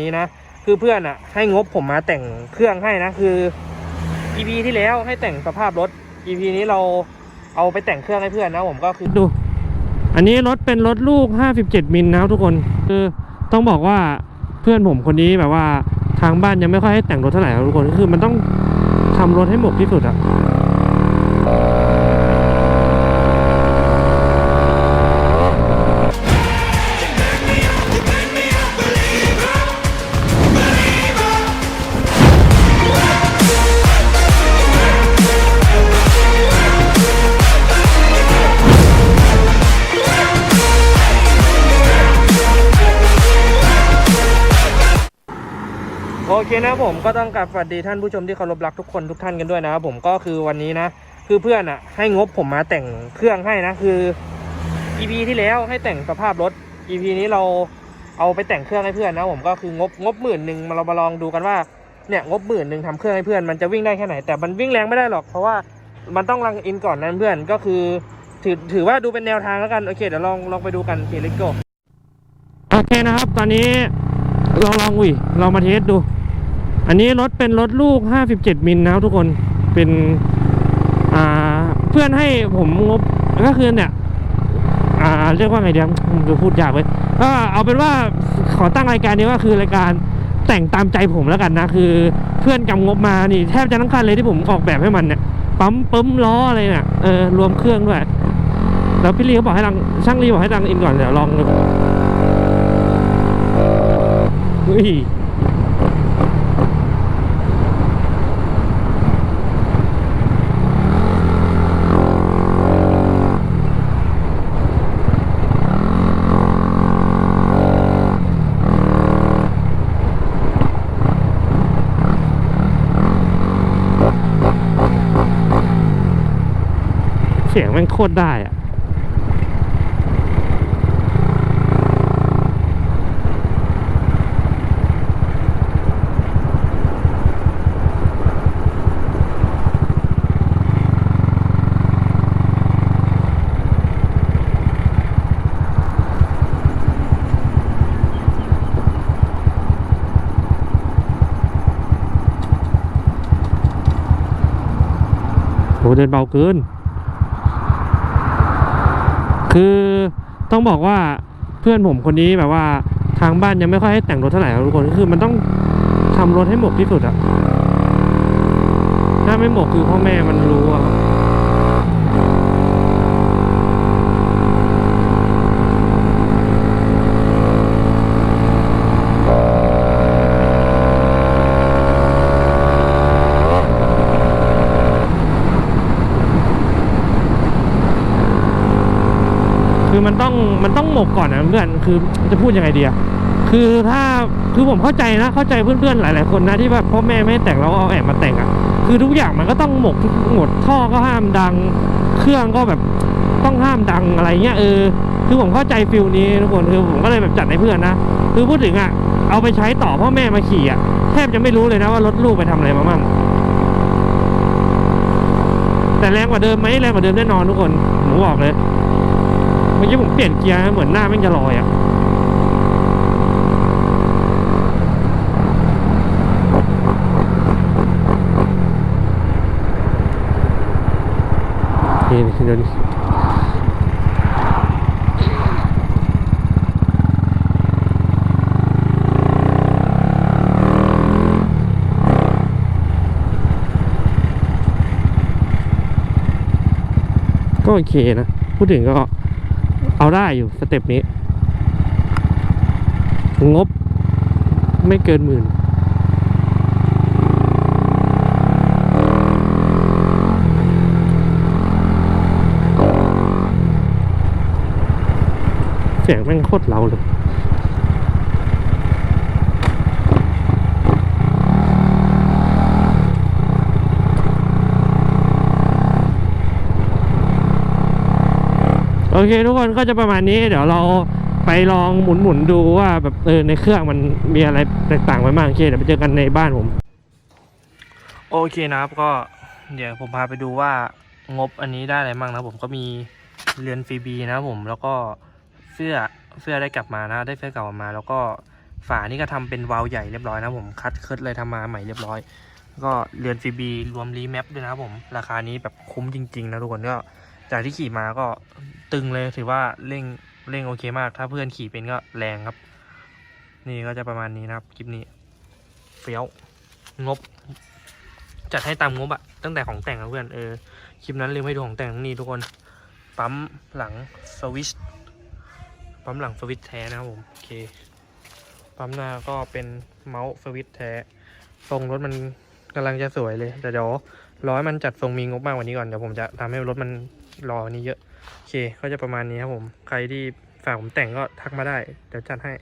นี้นะคือเพื่อนอะให้งบผมมาแต่งเครื่องให้นะคือ EP ที่แล้วให้แต่งสภาพรถ EP นี้เราเอาไปแต่งเครื่องให้เพื่อนนะผมก็คือดู อันนี้รถเป็นรถลูก 57 มิลนะครับทุกคนคือต้องบอกว่าเพื่อนผมคนนี้แบบว่าทางบ้านยังไม่ค่อยให้แต่งรถเท่าไหร่ครับทุกคนคือมันต้องทำรถให้หมกที่สุดอะ โอเคนะผมก็ต้องกราบสวัสดีท่านผู้ชมที่เคารพรักทุกคนทุกท่านกันด้วยนะครับผมก็คือวันนี้นะ คือเพื่อนอะ ให้งบผมมาแต่งเครื่องให้นะคือ EP ที่แล้วให้แต่งสภาพรถ EP นี้เราเอาไปแต่งเครื่องให้เพื่อนนะผมก็คืองบงบหมื่นหนึ่งมาเรามาลองดูกันว่าเนี่ยงบหมื่นหนึ่งทำเครื่องให้เพื่อนมันจะวิ่งได้แค่ไหนแต่มันวิ่งแรงไม่ได้หรอกเพราะว่ามันต้องรังอินก่อนนั้นเพื่อนก็คือถือถือว่าดูเป็นแนวทางแล้วกันโอเคเดี๋ยวลองลองไปดูกันเคลิโกโอเคนะครับ ตอนนี้เราลองอุ้ยเรามาเทสดู อันนี้รถเป็นรถลูก 57 มิลนะครับทุกคน เป็นเพื่อนให้ผมงบก็คือเนี่ยเรียกว่าไงเดียวผมจะพูดยากเลยก็เอาเป็นว่าขอตั้งรายการนี้ว่าคือรายการแต่งตามใจผมแล้วกันนะ คือเพื่อนกำงบมานี่แทบจะทั้งคันเลยที่ผมออกแบบให้มันเนี่ยปั๊มปั๊มล้ออะไรเนี่ยเออรวมเครื่องด้วยแล้วพี่ลีเขาบอกให้ดังช่างลีบอกให้ดังอินก่อนเดี๋ยวลองดูเฮ้ย เสียงแมันโคตรได้อะโหเดินเบาเกิน คือต้องบอกว่าเพื่อนผมคนนี้แบบว่าทางบ้านยังไม่ค่อยให้แต่งรถเท่าไหร่ครับทุกคนคือมันต้องทำรถให้หมกที่สุดอะถ้าไม่หมกคือพ่อแม่มันรู้อะครับคือ มันต้องมันต้องหมกก่อนนะเพื่อนคือจะพูดยังไงดีอะคือถ้าคือผมเข้าใจนะเข้าใจเพื่อนๆหลาย ๆ คนนะที่แบบพ่อแม่ไม่แต่งแล้วเอาแอบมาแต่งอะคือทุกอย่างมันก็ต้องหมกทุกหมดท่อก็ห้ามดัง เครื่องก็แบบต้องห้ามดังอะไรเงี้ยเออคือผมเข้าใจฟิลนี้ทุกคนคือผมก็เลยแบบจัดให้เพื่อนนะคือพูดถึงอะเอาไปใช้ต่อพ่อแม่มาขี่อะแทบจะไม่รู้เลยนะว่ารถลูกไปทำอะไรมามั่งแต่แรงกว่าเดิมไหมแรงกว่าเดิมแน่นอนทุกคนผมบอกเลย เมื่อกี้ผมเปลี่ยนเกียร์เหมือนหน้าแม่งจะลอยอะนี่นี่เดี๋ยวนี้ก็โอเคนะ พูดถึงก็ เอาได้อยู่สเต็ปนี้ งบไม่เกินหมื่นเสียงแม่งโคตรเราเลย อเค ทุกคนก็จะประมาณนี้ เดี๋ยวเราไปลองหมุนๆดูว่าแบบเออในเครื่องมันมีอะไรแตกต่างไปบ้างโอเคเดี๋ยวไปเจอกันในบ้านผม โอเคนะครับก็เดี๋ยวผมพาไปดูว่างบอันนี้ได้อะไรบ้างนะผมก็มีเรือนฟรีบีนะผมแล้วก็เสื้อเสื้อได้กลับมานะ ได้เสื้อเก่ากลับมา แล้วก็ฝานี่ก็ทำเป็นวาล์วใหญ่เรียบร้อยนะผมคัดเคิร์ดเลยทำมาใหม่เรียบร้อยก็เรือนฟรีบีรวมรีแมปด้วยนะผม ราคานี้แบบคุ้มจริง ๆ นะทุกคนก็ จากที่ขี่มาก็ตึงเลยถือว่าเร่งเร่งโอเคมาก ถ้าเพื่อนขี่เป็นก็แรงครับ นี่ก็จะประมาณนี้นะครับคลิปนี้เฟี้ยวงบ จัดให้ตามงบอะตั้งแต่ของแต่งนะเพื่อนเออคลิปนั้นลืมให้ดูของแต่งนี่ทุกคนปั๊มหลังสวิชปั๊มหลังสวิชแท้นะครับผมโอเคปั๊มหน้าก็เป็นเมาส์สวิชแท้ทรงรถมันกำลังจะสวยเลยแต่เดี๋ยวร้อให้มันจัดทรงมีงบมากกว่านี้ก่อนเดี๋ยวผมจะทำให้รถมัน รอว่านี้เยอะ โอเคก็จะประมาณนี้ครับผม ใครที่ฝากผมแต่งก็ทักมาได้ เดี๋ยวจัดให้